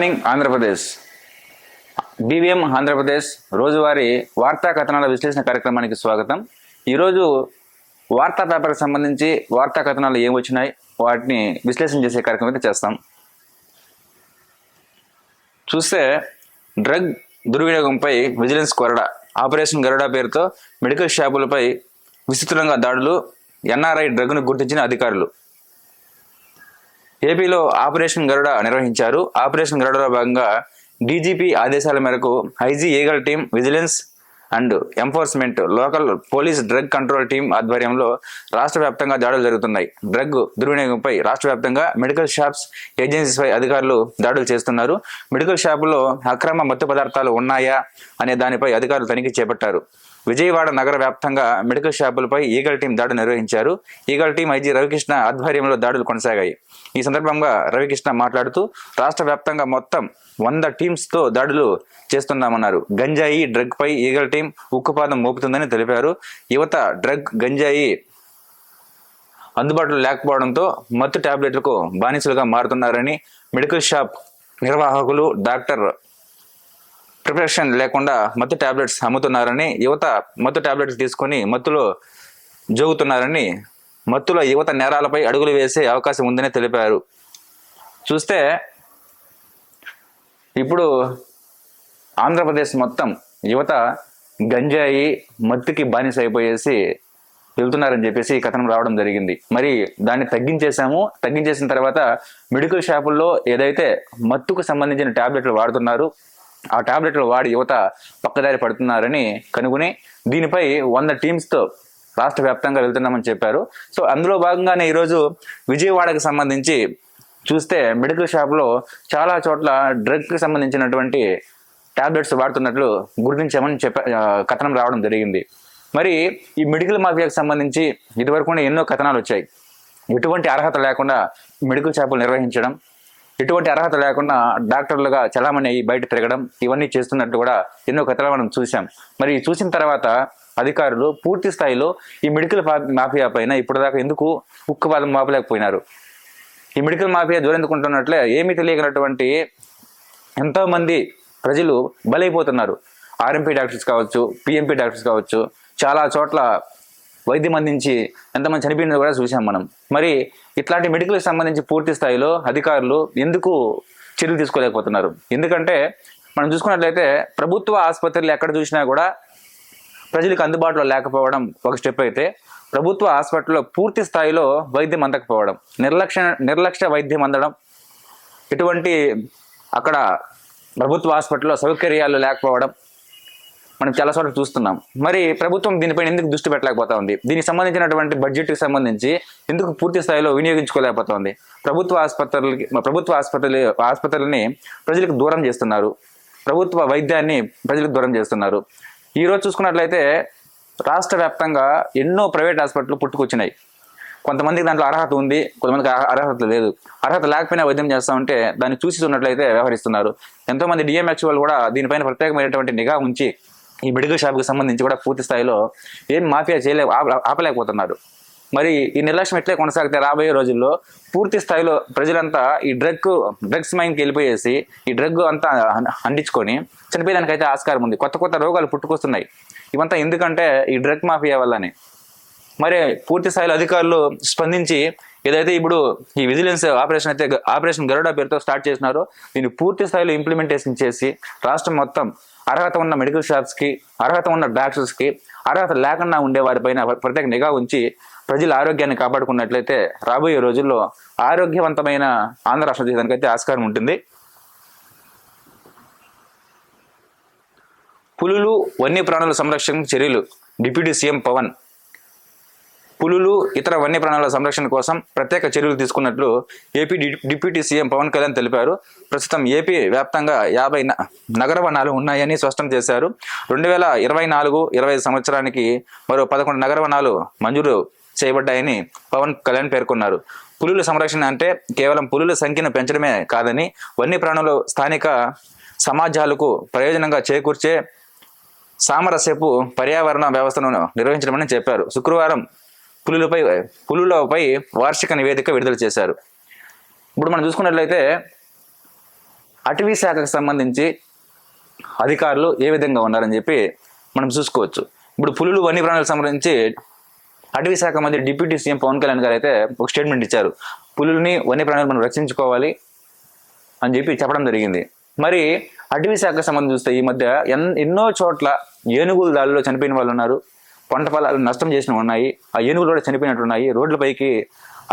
Morning Andhra Pradesh. BVM Andhra Pradesh రోజువారీ వార్తా కథనాల విశ్లేషణ కార్యక్రమానికి స్వాగతం. ఈరోజు వార్తా పేపర్కి సంబంధించి వార్తా కథనాలు ఏమి వచ్చినాయి వాటిని విశ్లేషణ చేసే కార్యక్రమం అయితే చేస్తాం. చూస్తే డ్రగ్ దుర్వినియోగంపై విజిలెన్స్ కొరడ ఆపరేషన్ గరుడ పేరుతో మెడికల్ షాపులపై విస్తృతంగా దాడులు ఎన్ఆర్ఐ డ్రగ్ను గుర్తించిన అధికారులు. ఏపీలో ఆపరేషన్ గరుడ నిర్వహించారు. ఆపరేషన్ గరుడలో భాగంగా డీజీపీ ఆదేశాల మేరకు IG eagle team vigilance and enforcement local police drug control team ఆధ్వర్యంలో రాష్ట్ర వ్యాప్తంగా దాడులు జరుగుతున్నాయి. డ్రగ్ దుర్వినియోగంపై రాష్ట్ర వ్యాప్తంగా మెడికల్ షాప్స్ ఏజెన్సీస్పై అధికారులు దాడులు చేస్తున్నారు. మెడికల్ షాపులో అక్రమ మత్తు పదార్థాలు ఉన్నాయా అనే దానిపై అధికారులు తనిఖీ చేపట్టారు. విజయవాడ నగర వ్యాప్తంగా మెడికల్ షాపులపై ఈగల్ టీం దాడులు నిర్వహించారు. ఈగల్ టీం ఐజీ రవికృష్ణ ఆధ్వర్యంలో దాడులు కొనసాగాయి. ఈ సందర్భంగా రవికృష్ణ మాట్లాడుతూ రాష్ట్ర వ్యాప్తంగా మొత్తం వంద టీమ్స్తో దాడులు చేస్తున్నామన్నారు. గంజాయి డ్రగ్పై ఈగల్ టీం ఉక్కుపాదం మోపుతుందని తెలిపారు. యువత డ్రగ్ గంజాయి అందుబాటులో లేకపోవడంతో మత్తు టాబ్లెట్లకు బానిసలుగా మారుతున్నారని మెడికల్ షాప్ నిర్వాహకులు డాక్టర్ ప్రిపరేషన్ లేకుండా మత్తు టాబ్లెట్స్ అమ్ముతున్నారని యువత మత్తు టాబ్లెట్స్ తీసుకొని మత్తులో జోగుతున్నారని మత్తులో యువత నేరాలపై అడుగులు వేసే అవకాశం ఉందని తెలిపారు. చూస్తే ఇప్పుడు ఆంధ్రప్రదేశ్ మొత్తం యువత గంజాయి మత్తుకి బానిస అయిపోయేసి వెళ్తున్నారని చెప్పేసి ఈ కథనం రావడం జరిగింది. మరి దాన్ని తగ్గించేశాము. తగ్గించేసిన తర్వాత మెడికల్ షాపుల్లో ఏదైతే మత్తుకు సంబంధించిన ట్యాబ్లెట్లు వాడుతున్నారు ఆ టాబ్లెట్లు వాడి యువత పక్కదారి పడుతున్నారని కనుగొని దీనిపై వంద టీమ్స్తో రాష్ట్ర వ్యాప్తంగా వెళ్తున్నామని చెప్పారు. సో అందులో భాగంగానే ఈరోజు విజయవాడకు సంబంధించి చూస్తే మెడికల్ షాప్లో చాలా చోట్ల డ్రగ్కి సంబంధించినటువంటి టాబ్లెట్స్ వాడుతున్నట్లు గుర్తించామని చెప్ప కథనం రావడం జరిగింది. మరి ఈ మెడికల్ మాఫియాకు సంబంధించి ఇదివరకు ఎన్నో కథనాలు వచ్చాయి. ఎటువంటి అర్హత లేకుండా మెడికల్ షాపులు నిర్వహించడం ఎటువంటి అర్హత లేకుండా డాక్టర్లుగా చలామణి అయ్యి బయట తిరగడం ఇవన్నీ చేస్తున్నట్టు కూడా ఎన్నో కథలు మనం చూసాం మరి చూసిన తర్వాత అధికారులు పూర్తి స్థాయిలో ఈ మెడికల్ మాఫియా పైన ఇప్పటిదాకా ఎందుకు ఉక్కుపాదం మాపలేకపోయినారు? ఈ మెడికల్ మాఫియా దూరెందుకుంటున్నట్లే ఏమీ తెలియనటువంటి ఎంతోమంది ప్రజలు బలైపోతున్నారు. ఆర్ఎంపీ డాక్టర్స్ కావచ్చు పిఎంపీ డాక్టర్స్ కావచ్చు చాలా చోట్ల వైద్యం అందించి ఎంతమంది చనిపోయినది కూడా చూసాం మనం. మరి ఇట్లాంటి మెడికల్కి సంబంధించి పూర్తి స్థాయిలో అధికారులు ఎందుకు చర్యలు తీసుకోలేకపోతున్నారు? ఎందుకంటే మనం చూసుకున్నట్లయితే ప్రభుత్వ ఆసుపత్రులు ఎక్కడ చూసినా కూడా ప్రజలకు అందుబాటులో లేకపోవడం ఒక స్టెప్ అయితే ప్రభుత్వ హాస్పిటల్లో పూర్తి స్థాయిలో వైద్యం అందకపోవడం నిర్లక్ష్య నిర్లక్ష్య వైద్యం అందడం ఎటువంటి అక్కడ ప్రభుత్వ హాస్పిటల్లో సౌకర్యాలు లేకపోవడం మనం చాలా చోట్ల చూస్తున్నాం. మరి ప్రభుత్వం దీనిపైన ఎందుకు దృష్టి పెట్టలేకపోతా ఉంది? దీనికి సంబంధించినటువంటి బడ్జెట్కి సంబంధించి ఎందుకు పూర్తి స్థాయిలో వినియోగించుకోలేకపోతా ఉంది ప్రభుత్వ ఆసుపత్రులకి ప్రభుత్వ ఆసుపత్రులు ఆసుపత్రులని ప్రజలకు దూరం చేస్తున్నారు. ప్రభుత్వ వైద్యాన్ని ప్రజలకు దూరం చేస్తున్నారు. ఈరోజు చూసుకున్నట్లయితే రాష్ట్ర వ్యాప్తంగా ఎన్నో ప్రైవేట్ హాస్పిటల్ పుట్టుకొచ్చినాయి. కొంతమందికి దాంట్లో అర్హత ఉంది కొంతమందికి అర్హత లేదు. అర్హత లేకపోయినా వైద్యం చేస్తామంటే దాన్ని చూసి ఉన్నట్లయితే వ్యవహరిస్తున్నారు. ఎంతోమంది డిఎంహెచ్ వాళ్ళు కూడా దీనిపైన ప్రత్యేకమైనటువంటి నిఘా ఉంచి ఈ మెడికల్ షాప్కి సంబంధించి కూడా పూర్తి స్థాయిలో ఏం మాఫియా చేయలే ఆపలేకపోతున్నారు. మరి ఈ నిర్లక్ష్యం ఎట్లే కొనసాగితే రాబోయే రోజుల్లో పూర్తి స్థాయిలో ప్రజలంతా ఈ డ్రగ్ డ్రగ్స్ మైండ్కి వెళ్ళిపోయేసి ఈ డ్రగ్ అంతా అం- చనిపోయేదానికి చనిపోయేదానికైతే ఆస్కారం ఉంది. కొత్త కొత్త రోగాలు పుట్టుకొస్తున్నాయి. ఇవంతా ఎందుకంటే ఈ డ్రగ్ మాఫియా వల్లనే. మరి పూర్తి స్థాయిలో అధికారులు స్పందించి ఏదైతే ఇప్పుడు ఈ విజిలెన్స్ ఆపరేషన్ అయితే ఆపరేషన్ గరుడ పేరుతో స్టార్ట్ చేసినారో దీన్ని పూర్తి స్థాయిలో ఇంప్లిమెంటేషన్ చేసి రాష్ట్రం మొత్తం అర్హత ఉన్న మెడికల్ షాప్స్కి అర్హత ఉన్న డాక్టర్స్కి అర్హత లేకుండా ఉండే వారిపైన ప్రత్యేక నిఘా ఉంచి ప్రజల ఆరోగ్యాన్ని కాపాడుకున్నట్లయితే రాబోయే రోజుల్లో ఆరోగ్యవంతమైన ఆంధ్ర రాష్ట్రం అయితే ఆస్కారం ఉంటుంది. పులులు వన్యప్రాణుల సంరక్షణ చర్యలు. డిప్యూటీ సీఎం పవన్ పులులు ఇతర వన్యప్రాణుల సంరక్షణ కోసం ప్రత్యేక చర్యలు తీసుకున్నట్లు ఏపీ డి- డిప్యూటీ సీఎం పవన్ కళ్యాణ్ తెలిపారు. ప్రస్తుతం ఏపీ వ్యాప్తంగా యాభై నగర వనాలు ఉన్నాయని స్పష్టం చేశారు. రెండు వేల ఇరవై నాలుగు ఇరవై సంవత్సరానికి మరో పదకొండు నగర వనాలు మంజూరు చేయబడ్డాయని పవన్ కళ్యాణ్ పేర్కొన్నారు. పులుల సంరక్షణ అంటే కేవలం పులుల సంఖ్యను పెంచడమే కాదని వన్యప్రాణులు స్థానిక సమాజాలకు ప్రయోజనంగా చేకూర్చే సామరస్యపు పర్యావరణ వ్యవస్థను నిర్వహించడమని చెప్పారు. శుక్రవారం పులులపై పులులపై వార్షిక నివేదిక విడుదల చేశారు. ఇప్పుడు మనం చూసుకున్నట్లయితే అటవీ శాఖకు సంబంధించి అధికారులు ఏ విధంగా ఉన్నారని చెప్పి మనం చూసుకోవచ్చు. ఇప్పుడు పులులు వన్యప్రాణులకు సంబంధించి అటవీ శాఖ మంత్రి డిప్యూటీ సీఎం పవన్ కళ్యాణ్ గారు అయితే ఒక స్టేట్మెంట్ ఇచ్చారు. పులుల్ని వన్యప్రాణులు మనం రక్షించుకోవాలి అని చెప్పి చెప్పడం జరిగింది. మరి అటవీ శాఖకు సంబంధించి చూస్తే ఈ మధ్య ఎన్ ఎన్నో చోట్ల ఏనుగుల దాడిలో చనిపోయిన వాళ్ళు ఉన్నారు. పంట పొలాలు నష్టం చేసిన ఉన్నాయి ఆ ఏనుగులు కూడా చనిపోయినట్టు ఉన్నాయి రోడ్లపైకి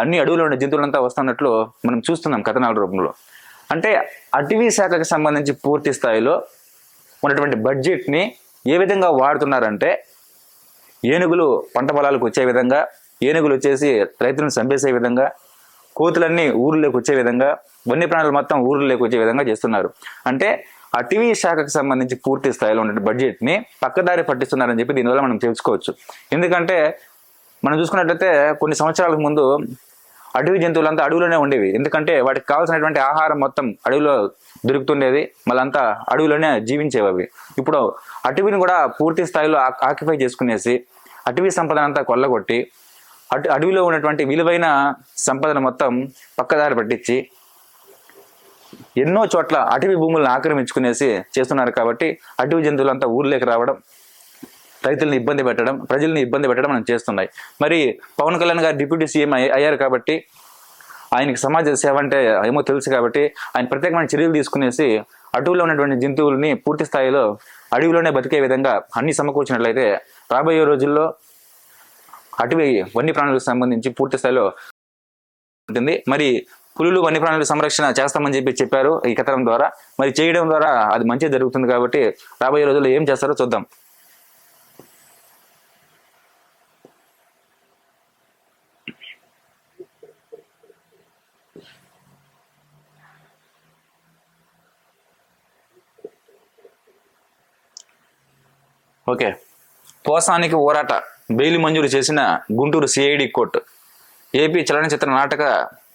అన్ని అడవుల్లో ఉన్న జంతువులంతా వస్తున్నట్లు మనం చూస్తున్నాం కథనాల రూపంలో. అంటే అటవీ శాఖకు సంబంధించి పూర్తి స్థాయిలో ఉన్నటువంటి బడ్జెట్ని ఏ విధంగా వాడుతున్నారంటే ఏనుగులు పంట పొలాలకు వచ్చే విధంగా ఏనుగులు వచ్చేసి రైతులను చంపేసే విధంగా కోతులన్నీ ఊర్లోకి వచ్చే విధంగా వన్యప్రాణులు మొత్తం ఊర్లోకి వచ్చే విధంగా చేస్తున్నారు. అంటే అటవీ శాఖకు సంబంధించి పూర్తి స్థాయిలో ఉన్న బడ్జెట్ని పక్కదారి పట్టిస్తున్నారని చెప్పి దీనివల్ల మనం తెలుసుకోవచ్చు. ఎందుకంటే మనం చూసుకున్నట్లయితే కొన్ని సంవత్సరాలకు ముందు అడవి జంతువులంతా అడవిలోనే ఉండేవి. ఎందుకంటే వాటికి కావాల్సినటువంటి ఆహారం మొత్తం అడవిలో దొరుకుతుండేది. మళ్ళంతా అడవిలోనే జీవించేవి అవి ఇప్పుడు అటవీని కూడా పూర్తి స్థాయిలో ఆక్యుపై చేసుకునేసి అటవీ సంపదనంతా కొల్లగొట్టి అటు అడవిలో ఉన్నటువంటి విలువైన సంపదను మొత్తం పక్కదారి పట్టించి ఎన్నో చోట్ల అటవీ భూములను ఆక్రమించుకునేసి చేస్తున్నారు కాబట్టి అటవీ జంతువులంతా ఊర్లోకి రావడం రైతుల్ని ఇబ్బంది పెట్టడం ప్రజల్ని ఇబ్బంది పెట్టడం మనం చేస్తున్నాయి. మరి పవన్ కళ్యాణ్ గారు డిప్యూటీ సీఎం అయ్యారు కాబట్టి ఆయనకి సమాజ సేవ అంటే ఏమో తెలుసు కాబట్టి ఆయన ప్రత్యేకమైన చర్యలు తీసుకునేసి అడవిలో ఉన్నటువంటి జంతువుల్ని పూర్తి స్థాయిలో అడవిలోనే బతికే విధంగా అన్ని సమకూర్చినట్లయితే రాబోయే రోజుల్లో అటవీ వన్యప్రాణులకు సంబంధించి పూర్తి స్థాయిలో ఉంటుంది. మరి పులులు వన్యప్రాణుల సంరక్షణ చేస్తామని చెప్పి చెప్పారు ఈ కథనం ద్వారా. మరి చేయడం ద్వారా అది మంచి జరుగుతుంది కాబట్టి రాబోయే రోజుల్లో ఏం చేస్తారో చూద్దాం. ఓకే. పోసానికి ఊరాట బెయిల్ మంజూరు చేసిన గుంటూరు సిఐడి కోర్టు. ఏపీ చలనచిత్ర నాటక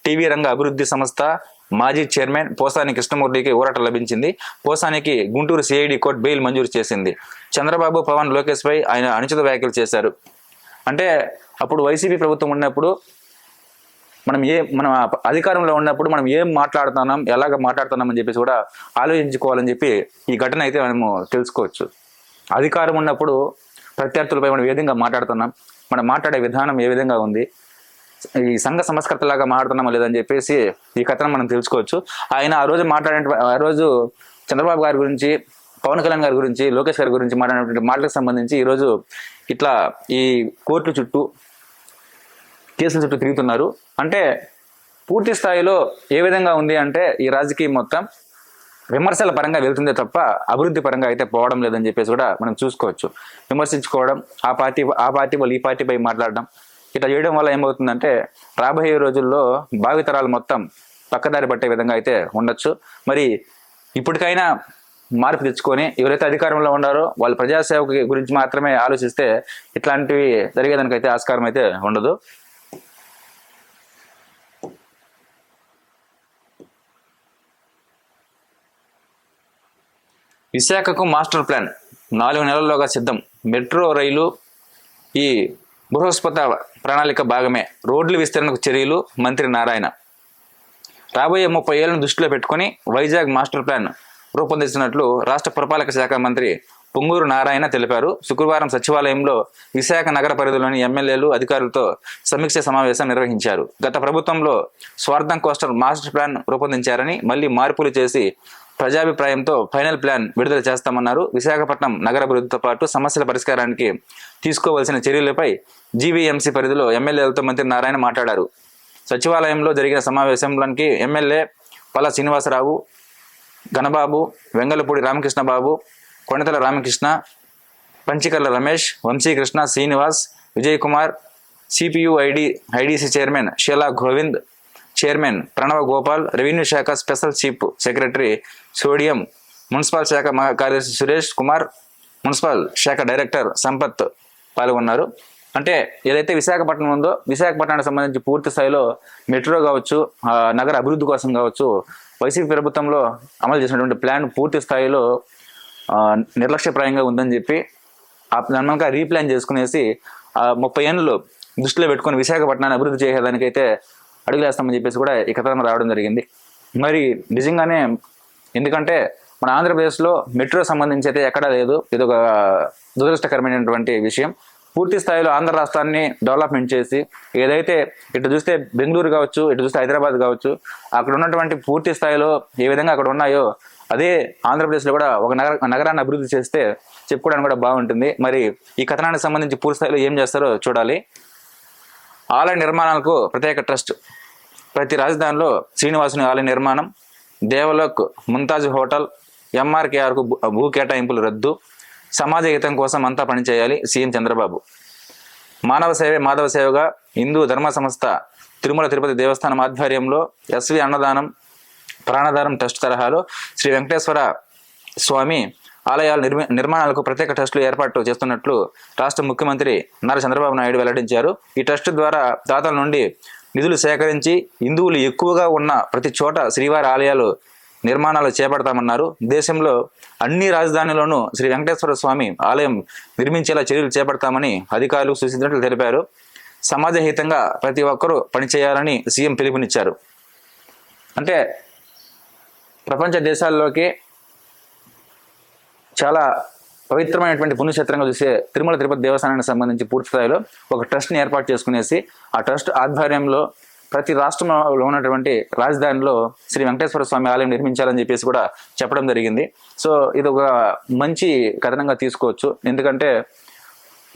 టీవీ రంగ అభివృద్ధి సంస్థ మాజీ చైర్మన్ పోసాని కృష్ణమూర్తికి ఊరట లభించింది. పోసానికి గుంటూరు సిఐడి కోర్టు బెయిల్ మంజూరు చేసింది. చంద్రబాబు పవన్ లోకేష్ పై ఆయన అనుచిత వ్యాఖ్యలు చేశారు. అంటే అప్పుడు వైసీపీ ప్రభుత్వం ఉన్నప్పుడు మనం ఏ మనం అధికారంలో ఉన్నప్పుడు మనం ఏం మాట్లాడుతున్నాం ఎలాగ మాట్లాడుతున్నాం అని చెప్పేసి కూడా ఆలోచించుకోవాలని చెప్పి ఈ ఘటన అయితే మనము తెలుసుకోవచ్చు. అధికారం ఉన్నప్పుడు ప్రత్యర్థులపై మనం ఏ విధంగా మాట్లాడుతున్నాం మనం మాట్లాడే విధానం ఏ విధంగా ఉంది ఈ సంఘ సంస్కర్తలాగా మాట్లాడుతున్నామా లేదని చెప్పేసి ఈ కథను మనం తెలుసుకోవచ్చు. ఆయన ఆ రోజు మాట్లాడే ఆ రోజు చంద్రబాబు గారి గురించి పవన్ కళ్యాణ్ గారి గురించి లోకేష్ గారి గురించి మాట్లాడినటువంటి మాటలకు సంబంధించి ఈరోజు ఇట్లా ఈ కోర్టు చుట్టూ కేసుల చుట్టూ తిరుగుతున్నారు. అంటే పూర్తి స్థాయిలో ఏ విధంగా ఉంది అంటే ఈ రాజకీయం మొత్తం విమర్శల పరంగా వెళ్తుందే తప్ప అభివృద్ధి పరంగా అయితే పోవడం లేదని చెప్పేసి కూడా మనం చూసుకోవచ్చు. విమర్శించుకోవడం ఆ పార్టీ ఆ పార్టీ వాళ్ళు ఈ పార్టీపై మాట్లాడడం ఇట్లా చేయడం వల్ల ఏమవుతుందంటే రాబోయే రోజుల్లో భావితరాలు మొత్తం పక్కదారి పట్టే విధంగా అయితే ఉండొచ్చు. మరి ఇప్పటికైనా మార్పు తెచ్చుకొని ఎవరైతే అధికారంలో ఉన్నారో వాళ్ళు ప్రజాసేవ గురించి మాత్రమే ఆలోచిస్తే ఇట్లాంటివి జరిగేదానికైతే ఆస్కారం అయితే ఉండదు. విశాఖకు మాస్టర్ ప్లాన్. నాలుగు నెలల్లోగా సిద్ధం. మెట్రో రైలు ఈ బృహస్పత ప్రణాళిక భాగమే. రోడ్ల విస్తరణకు చర్యలు మంత్రి నారాయణ. రాబోయే ముప్పై ఏళ్ళను దృష్టిలో పెట్టుకుని వైజాగ్ మాస్టర్ ప్లాన్ రూపొందించినట్లు రాష్ట్ర పురపాలక శాఖ మంత్రి పొంగూరు నారాయణ తెలిపారు. శుక్రవారం సచివాలయంలో విశాఖ నగర పరిధిలోని ఎమ్మెల్యేలు అధికారులతో సమీక్ష సమావేశం నిర్వహించారు. గత ప్రభుత్వంలో స్వార్థం కోస్టర్ మాస్టర్ ప్లాన్ రూపొందించారని మళ్ళీ మార్పులు చేసి ప్రజాభిప్రాయంతో ఫైనల్ ప్లాన్ విడుదల చేస్తామన్నారు. విశాఖపట్నం నగర అభివృద్ధితో పాటు సమస్యల పరిష్కారానికి తీసుకోవాల్సిన చర్యలపై జీవీఎంసీ పరిధిలో ఎమ్మెల్యేలతో మంత్రి నారాయణ మాట్లాడారు. సచివాలయంలో జరిగిన సమావేశంలోనికి MLA Palla Srinivasarao Ganababu Vengalapudi Ramakrishnababu Konithala Ramakrishna Panchakarla Ramesh Vamsikrishna Srinivas Vijay Kumar CPU ID IDC chairman Sheela Govind chairman Pranava Gopal revenue శాఖ స్పెషల్ చీఫ్ సెక్రటరీ సోడియం మున్సిపల్ శాఖ మహా కార్యదర్శి సురేష్ కుమార్ మున్సిపల్ శాఖ డైరెక్టర్ సంపత్ పాల్గొన్నారు. అంటే ఏదైతే విశాఖపట్నం ఉందో విశాఖపట్నానికి సంబంధించి పూర్తి స్థాయిలో మెట్రో కావచ్చు ఆ, నగర అభివృద్ధి కోసం కావచ్చు వైసీపీ ప్రభుత్వంలో అమలు చేసినటువంటి ప్లాన్ పూర్తి స్థాయిలో నిర్లక్ష్యప్రాయంగా ఉందని చెప్పి ఆ రీప్లాన్ చేసుకునేసి ఆ ముప్పై ఏళ్ళు దృష్టిలో పెట్టుకుని విశాఖపట్నాన్ని అభివృద్ధి చేసేదానికైతే అడుగులేస్తామని చెప్పేసి కూడా ఈ కథనం రావడం జరిగింది. మరి నిజంగానే ఎందుకంటే మన ఆంధ్రప్రదేశ్లో మెట్రో సంబంధించి అయితే ఎక్కడా లేదు. ఇది ఒక దురదృష్టకరమైనటువంటి విషయం. పూర్తి స్థాయిలో ఆంధ్ర రాష్ట్రాన్ని డెవలప్మెంట్ చేసి ఏదైతే ఇటు చూస్తే బెంగళూరు కావచ్చు ఇటు చూస్తే హైదరాబాద్ కావచ్చు అక్కడ ఉన్నటువంటి పూర్తి స్థాయిలో ఏ విధంగా అక్కడ ఉన్నాయో అదే ఆంధ్రప్రదేశ్లో కూడా ఒక నగర నగరాన్ని అభివృద్ధి చేస్తే చెప్పుకోవడానికి కూడా బాగుంటుంది. మరి ఈ కథనానికి సంబంధించి పూర్తి స్థాయిలో ఏం చేస్తారో చూడాలి. ఆలయ నిర్మాణాలకు ప్రత్యేక ట్రస్ట్. ప్రతి రాజధానిలో శ్రీనివాసుని ఆలయ నిర్మాణం దేవలోక్ ముంతాజ్ హోటల్ ఎంఆర్కేఆర్కు భూ- కేటాయింపులు రద్దు సమాజ హితం కోసం అంతా పనిచేయాలి సీఎం చంద్రబాబు. మానవ సేవే మాధవ సేవగా హిందూ ధర్మ సంస్థ తిరుమల తిరుపతి దేవస్థానం ఆధ్వర్యంలో ఎస్వి అన్నదానం ప్రాణదానం ట్రస్ట్ తరహాలో శ్రీ వెంకటేశ్వర స్వామి ఆలయాల నిర్మి నిర్మాణాలకు ప్రత్యేక ట్రస్టులు ఏర్పాటు చేస్తున్నట్లు రాష్ట్ర ముఖ్యమంత్రి నారా చంద్రబాబు నాయుడు వెల్లడించారు. ఈ ట్రస్ట్ ద్వారా దాతల నుండి నిధులు సేకరించి హిందువులు ఎక్కువగా ఉన్న ప్రతి చోట శ్రీవారి ఆలయాలు నిర్మాణాలు చేపడతామన్నారు. దేశంలో అన్ని రాజధానిలోనూ శ్రీ వెంకటేశ్వర స్వామి ఆలయం నిర్మించేలా చర్యలు చేపడతామని అధికారులు సూచించినట్లు తెలిపారు. సమాజహితంగా ప్రతి ఒక్కరూ పనిచేయాలని సీఎం పిలుపునిచ్చారు. అంటే ప్రపంచ దేశాల్లోకి చాలా పవిత్రమైనటువంటి పుణ్యక్షేత్రంగా చూసే తిరుమల తిరుపతి దేవస్థానానికి సంబంధించి పూర్తి స్థాయిలో ఒక ట్రస్ట్ని ఏర్పాటు చేసుకునేసి ఆ ట్రస్ట్ ఆధ్వర్యంలో ప్రతి రాష్ట్రంలో ఉన్నటువంటి రాజధానిలో శ్రీ వెంకటేశ్వర స్వామి ఆలయం నిర్మించాలని చెప్పేసి కూడా చెప్పడం జరిగింది. సో ఇది ఒక మంచి కథనంగా తీసుకోవచ్చు. ఎందుకంటే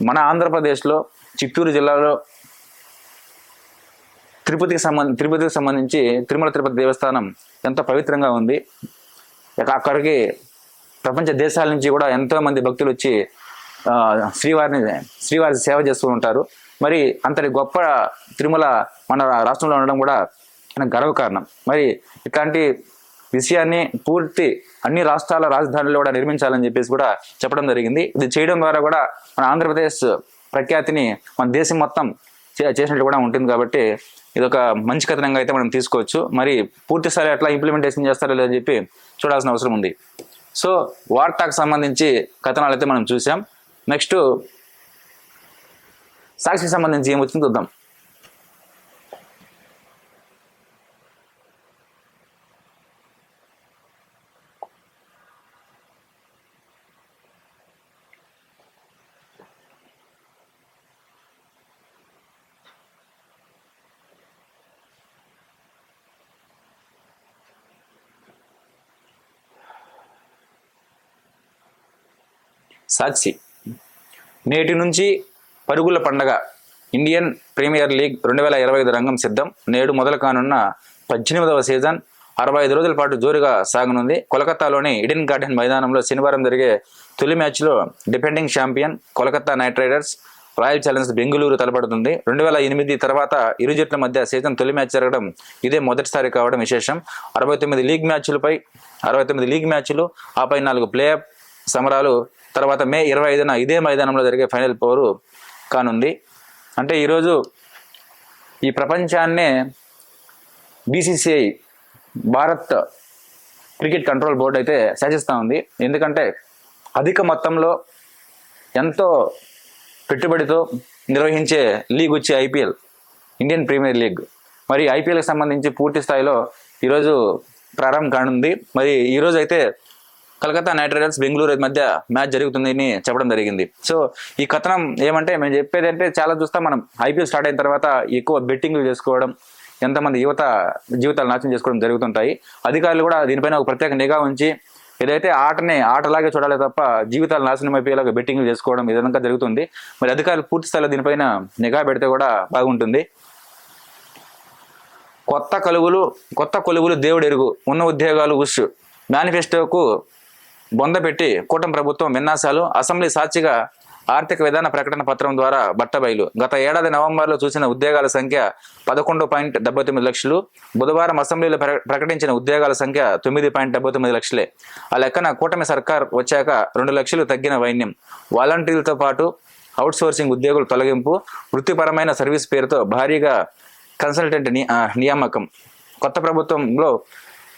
మన ఆంధ్రప్రదేశ్లో చిత్తూరు జిల్లాలో తిరుపతికి సంబంధ తిరుపతికి సంబంధించి తిరుమల తిరుపతి దేవస్థానం ఎంత పవిత్రంగా ఉంది. ఇక అక్కడికి ప్రపంచ దేశాల నుంచి కూడా ఎంతో మంది భక్తులు వచ్చి శ్రీవారిని శ్రీవారి సేవ చేస్తూ ఉంటారు. మరి అంతటి గొప్ప తిరుమల మన రాష్ట్రంలో ఉండడం కూడా నాకు గర్వకారణం. మరి ఇట్లాంటి విషయాన్ని పూర్తి అన్ని రాష్ట్రాల రాజధానిలో కూడా నిర్మించాలని చెప్పేసి కూడా చెప్పడం జరిగింది. ఇది చేయడం ద్వారా కూడా మన ఆంధ్రప్రదేశ్ ప్రఖ్యాతిని మన దేశం మొత్తం చే- చేసినట్టు కూడా ఉంటుంది కాబట్టి ఇది ఒక మంచి కథనంగా అయితే మనం తీసుకోవచ్చు. మరి పూర్తి స్థాయి ఎట్లా ఇంప్లిమెంటేషన్ చేస్తారో లేదని చెప్పి చూడాల్సిన అవసరం ఉంది. సో వార్తాకు సంబంధించి కథనాలు అయితే మనం చూసాం. నెక్స్ట్ సాక్షికి సంబంధించి ఏమొచ్చింది చూద్దాం. సాక్షి. నేటి నుంచి పరుగుల పండగ ఇండియన్ ప్రీమియర్ లీగ్ రెండు వేల ఇరవై ఐదు రంగం సిద్ధం. నేడు మొదలు కానున్న పద్దెనిమిదవ సీజన్. అరవై ఐదు రోజుల పాటు జోరుగా సాగనుంది. కోలకత్తాలోని ఇడెన్ గార్డెన్ మైదానంలో శనివారం జరిగే తొలి మ్యాచ్లో defending champion Kolkata knight riders royal challengers Bengaluru తలపడుతుంది. రెండు వేల ఎనిమిది తర్వాత ఇరు జట్ల మధ్య సీజన్ తొలి మ్యాచ్ జరగడం ఇదే మొదటిసారి కావడం విశేషం. అరవై తొమ్మిది లీగ్ మ్యాచ్లపై అరవై తొమ్మిది లీగ్ మ్యాచ్లు ఆపై నాలుగు ప్లేఆఫ్ సమరాలు తర్వాత మే ఇరవై ఐదున ఇదే మైదానంలో జరిగే ఫైనల్ పోరు కానుంది. అంటే ఈరోజు ఈ ప్రపంచాన్నే BCCI Bharat cricket control board అయితే శాసిస్తూ ఉంది. ఎందుకంటే అధిక మొత్తంలో ఎంతో పెట్టుబడితో నిర్వహించే లీగ్ వచ్చే ఐపీఎల్ ఇండియన్ ప్రీమియర్ లీగ్. మరి ఐపీఎల్కి సంబంధించి పూర్తి స్థాయిలో ఈరోజు ప్రారంభం కానుంది. మరి ఈరోజు అయితే కలకత్తా నైట్ రైడర్స్ బెంగళూరు మధ్య మ్యాచ్ జరుగుతుందని చెప్పడం జరిగింది. సో ఈ కథనం ఏమంటే మేము చెప్పేది అంటే చాలా చూస్తాం మనం. ఐపీఎల్ స్టార్ట్ అయిన తర్వాత ఎక్కువ బెట్టింగ్లు చేసుకోవడం ఎంతమంది యువత జీవితాలు నాశనం చేసుకోవడం జరుగుతుంటాయి. అధికారులు కూడా దీనిపైన ఒక ప్రత్యేక నిఘా ఉంచి ఏదైతే ఆటని ఆటలాగే చూడాలి తప్ప జీవితాలు నాశనం అయిపోయేలాగా బెట్టింగ్లు చేసుకోవడం ఈ విధంగా జరుగుతుంది. మరి అధికారులు పూర్తి స్థాయిలో దీనిపైన నిఘా పెడితే కూడా బాగుంటుంది. కొత్త కలుగులు కొత్త కొలువులు దేవుడు ఎరుగు ఉన్న ఉద్యోగాలు ఉష్. మేనిఫెస్టోకు బొందపెట్టి కూటమి ప్రభుత్వం విన్యాసాలు అసెంబ్లీ సాక్షిగా ఆర్థిక విధాన ప్రకటన పత్రం ద్వారా బట్టబయలు గత ఏడాది నవంబర్లో చూసిన ఉద్యోగాల సంఖ్య పదకొండు పాయింట్ డెబ్బై తొమ్మిది లక్షలు. బుధవారం అసెంబ్లీలో ప్రకటించిన ఉద్యోగాల సంఖ్య తొమ్మిది పాయింట్ డెబ్బై తొమ్మిది లక్షలే. ఆ లెక్కన కూటమి సర్కార్ వచ్చాక రెండు లక్షలు తగ్గిన వైన్యం. వాలంటీర్లతో పాటు అవుట్సోర్సింగ్ ఉద్యోగుల తొలగింపు వృత్తిపరమైన సర్వీస్ పేరుతో భారీగా కన్సల్టెంట్ ని- నియామకం. కొత్త ప్రభుత్వంలో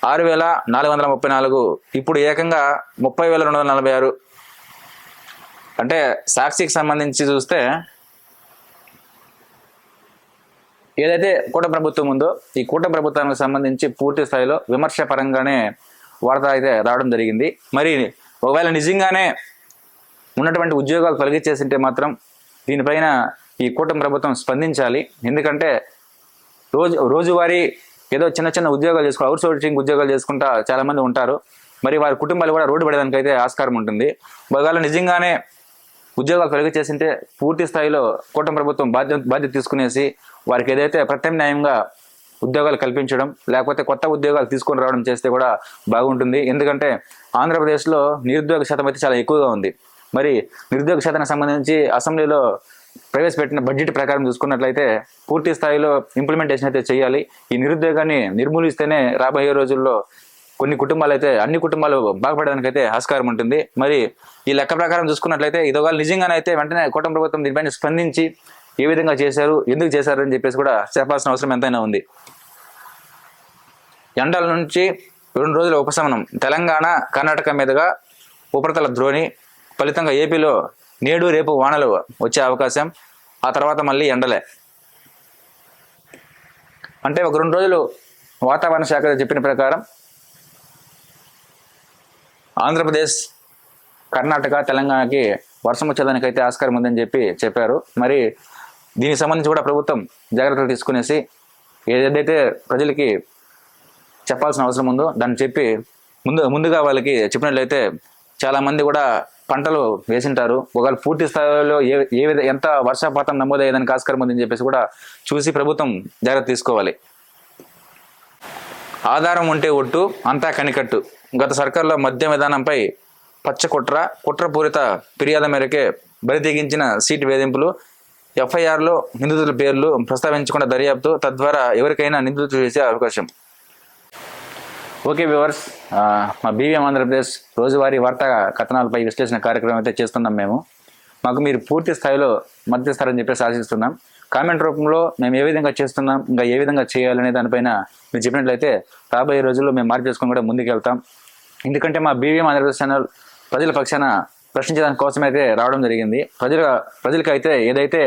ఆరు వేల నాలుగు వందల ముప్పై నాలుగు. ఇప్పుడు ఏకంగా ముప్పై వేల రెండు వందల నలభై ఆరు. అంటే సాక్షికి సంబంధించి చూస్తే ఏదైతే కూట ప్రభుత్వం ఉందో ఈ కూట ప్రభుత్వానికి సంబంధించి పూర్తి స్థాయిలో విమర్శ పరంగానే వార్త అయితే రావడం జరిగింది. మరి ఒకవేళ నిజంగానే ఉన్నటువంటి ఉద్యోగాలు తొలగించేసింటే మాత్రం దీనిపైన ఈ కూటమి ప్రభుత్వం స్పందించాలి. ఎందుకంటే రోజు రోజువారీ ఏదో చిన్న చిన్న ఉద్యోగాలు చేసుకో అవుట్ సోర్సింగ్ ఉద్యోగాలు చేసుకుంటా చాలా మంది ఉంటారు. మరి వారి కుటుంబాలు కూడా రోడ్డు పడేదానికి అయితే ఆస్కారం ఉంటుంది. ఒకవేళ నిజంగానే ఉద్యోగాలు కలిగి చేసింటే పూర్తి స్థాయిలో కూటమి ప్రభుత్వం బాధ్యత బాధ్యత తీసుకునేసి వారికి ఏదైతే ప్రత్యామ్నాయంగా ఉద్యోగాలు కల్పించడం లేకపోతే కొత్త ఉద్యోగాలు తీసుకొని రావడం చేస్తే కూడా బాగుంటుంది. ఎందుకంటే ఆంధ్రప్రదేశ్లో నిరుద్యోగ శాతం అయితే చాలా ఎక్కువగా ఉంది. మరి నిరుద్యోగ శాతానికి సంబంధించి అసెంబ్లీలో ప్రవేశపెట్టిన బడ్జెట్ ప్రకారం చూసుకున్నట్లయితే పూర్తి స్థాయిలో ఇంప్లిమెంటేషన్ అయితే చేయాలి. ఈ నిరుద్యోగాన్ని నిర్మూలిస్తేనే రాబోయే రోజుల్లో కొన్ని కుటుంబాలు అయితే అన్ని కుటుంబాలు బాగుపడడానికి అయితే ఆస్కారం ఉంటుంది. మరి ఈ లెక్క ప్రకారం చూసుకున్నట్లయితే ఇది ఒకవేళ నిజంగానైతే వెంటనే కూటమి ప్రభుత్వం దీనిపైన స్పందించి ఏ విధంగా చేశారు ఎందుకు చేశారు అని చెప్పేసి కూడా చెప్పాల్సిన అవసరం ఎంతైనా ఉంది. ఎండల నుంచి రెండు రోజుల ఉపశమనం. తెలంగాణ కర్ణాటక మీదుగా ఉపరితల ద్రోణి ఫలితంగా ఏపీలో నేడు రేపు వానలు వచ్చే అవకాశం ఆ తర్వాత మళ్ళీ ఎండలే. అంటే ఒక రెండు రోజులు వాతావరణ శాఖ చెప్పిన ప్రకారం ఆంధ్రప్రదేశ్ కర్ణాటక తెలంగాణకి వర్షం వచ్చేదానికి అయితే ఆస్కారం ఉందని చెప్పి చెప్పారు. మరి దీనికి సంబంధించి కూడా ప్రభుత్వం జాగ్రత్తలు తీసుకునేసి ఏదైతే ప్రజలకి చెప్పాల్సిన అవసరం ఉందో దాన్ని చెప్పి ముందు ముందుగా వాళ్ళకి చెప్పినట్లయితే చాలామంది కూడా పంటలు వేసింటారు. ఒకవేళ పూర్తి స్థాయిలో ఏ ఏ విధ ఎంత వర్షపాతం నమోదయ్యేదానికి ఆస్కారం ఉందని చెప్పేసి కూడా చూసి ప్రభుత్వం జాగ్రత్త తీసుకోవాలి. ఆధారం ఉంటే ఒట్టు అంతా కనికట్టు. గత సర్కార్లో మద్యం విధానంపై పచ్చ కుట్ర కుట్రపూరిత ఫిర్యాదు మేరకే బరి తెగించిన సీటు వేధింపులు ఎఫ్ఐఆర్లో నిందితుల పేర్లు ప్రస్తావించకుండా దర్యాప్తు తద్వారా ఎవరికైనా నిందితులు చేసే అవకాశం. ఓకే వ్యూవర్స్ మా బీవీఎం ఆంధ్రప్రదేశ్ రోజువారీ వార్తా కథనాలపై విశ్లేషణ కార్యక్రమం అయితే చేస్తున్నాం మేము. మాకు మీరు పూర్తి స్థాయిలో మద్దతు ఇస్తారని చెప్పేసి ఆశిస్తున్నాం. కామెంట్ రూపంలో మేము ఏ విధంగా చేస్తున్నాం ఇంకా ఏ విధంగా చేయాలనే దానిపైన మీరు చెప్పినట్లయితే రాబోయే రోజుల్లో మేము మార్పు చేసుకొని కూడా ముందుకు వెళ్తాం ఎందుకంటే మా బీవీఎం ఆంధ్రప్రదేశ్ ఛానల్ ప్రజల పక్షాన ప్రశ్నించడానికి కోసమైతే రావడం జరిగింది. ప్రజల ప్రజలకైతే ఏదైతే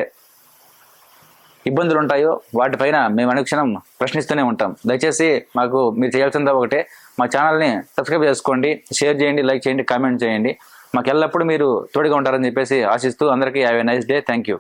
ఇబ్బందులు ఉంటాయో వాటిపైన మేము అనుక్షణం ప్రశ్నిస్తూనే ఉంటాం. దయచేసి మాకు మీరు చేయాల్సిందా ఒకటే మా ఛానల్ని సబ్స్క్రైబ్ చేసుకోండి షేర్ చేయండి లైక్ చేయండి కామెంట్ చేయండి. మాకు ఎల్లప్పుడూ మీరు తోడుగా ఉంటారని చెప్పేసి ఆశిస్తూ అందరికీ have a nice day. Thank you.